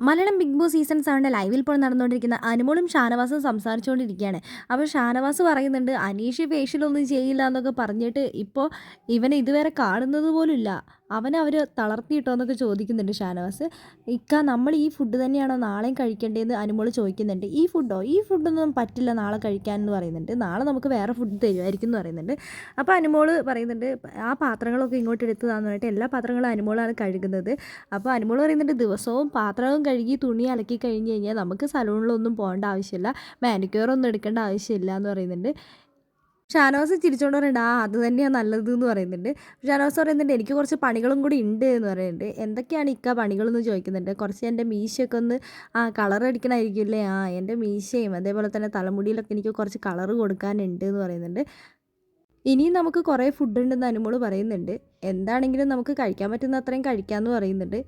Malayalam big boss season സെവന്റെ ലൈവിൽ ഇപ്പോൾ നടന്നുകൊണ്ടിരിക്കുന്ന അനുമോളും ഷാനവാസും സംസാരിച്ചുകൊണ്ടിരിക്കുകയാണ്. അപ്പോൾ ഷാനവാസ് പറയുന്നുണ്ട് അനീഷ് ഫേഷ്യലൊന്നും ചെയ്യില്ല എന്നൊക്കെ പറഞ്ഞിട്ട് ഇപ്പോൾ ഇവനെ ഇതുവരെ കാണുന്നത് പോലുമില്ല അവനെ അവർ തളർത്തിയിട്ടോ എന്നൊക്കെ ചോദിക്കുന്നുണ്ട് ഷാനവാസ്. ഇക്ക നമ്മൾ ഈ ഫുഡ് തന്നെയാണോ നാളെയും കഴിക്കേണ്ടതെന്ന് അനുമോൾ ചോദിക്കുന്നുണ്ട്. ഈ ഫുഡോ ഈ ഫുഡൊന്നും പറ്റില്ല നാളെ കഴിക്കാൻ എന്ന് പറയുന്നുണ്ട്. നാളെ നമുക്ക് വേറെ ഫുഡ് തരുമായിരിക്കും എന്ന് പറയുന്നുണ്ട്. അപ്പോൾ അനുമോൾ പറയുന്നുണ്ട് ആ പാത്രങ്ങളൊക്കെ ഇങ്ങോട്ട് എടുത്തു താന്ന് പറഞ്ഞിട്ട് എല്ലാ പാത്രങ്ങളും അനുമോളാണ് കഴുകുന്നത്. അപ്പോൾ അനുമോൾ പറയുന്നുണ്ട് ദിവസവും പാത്രവും കഴുകി തുണി അലക്കി കഴിഞ്ഞ് കഴിഞ്ഞാൽ നമുക്ക് സലൂണിലൊന്നും പോകേണ്ട ആവശ്യമില്ല. മാനിക്യൂറൊന്നും എടുക്കേണ്ട ആവശ്യമില്ല എന്ന് പറയുന്നുണ്ട്. ഷാനവാസ് ചിരിച്ചോണ്ട് പറയുന്നുണ്ട് ആ അത് തന്നെയാണ് നല്ലത് എന്ന് പറയുന്നുണ്ട്. ഷാനവാസ് പറയുന്നുണ്ട് എനിക്ക് കുറച്ച് പണികളും കൂടി ഉണ്ട് എന്ന് പറയുന്നുണ്ട്. എന്തൊക്കെയാണ് ഇക്ക പണികളെന്ന് ചോദിക്കുന്നുണ്ട്. കുറച്ച് എന്റെ മീശയൊക്കെ ഒന്ന് ആ കളർ അടിക്കണമായിരിക്കില്ലേ ആ എന്റെ മീശയും അതേപോലെ തന്നെ തലമുടിയിലൊക്കെ എനിക്ക് കുറച്ച് കളർ കൊടുക്കാനുണ്ട് എന്ന് പറയുന്നുണ്ട്. ഇനിയും നമുക്ക് കുറേ ഫുഡ് ഉണ്ടെന്ന് അനുമോൾ പറയുന്നുണ്ട്. എന്താണെങ്കിലും നമുക്ക് കഴിക്കാൻ പറ്റുന്ന അത്രയും കഴിക്കാമെന്ന് പറയുന്നുണ്ട്.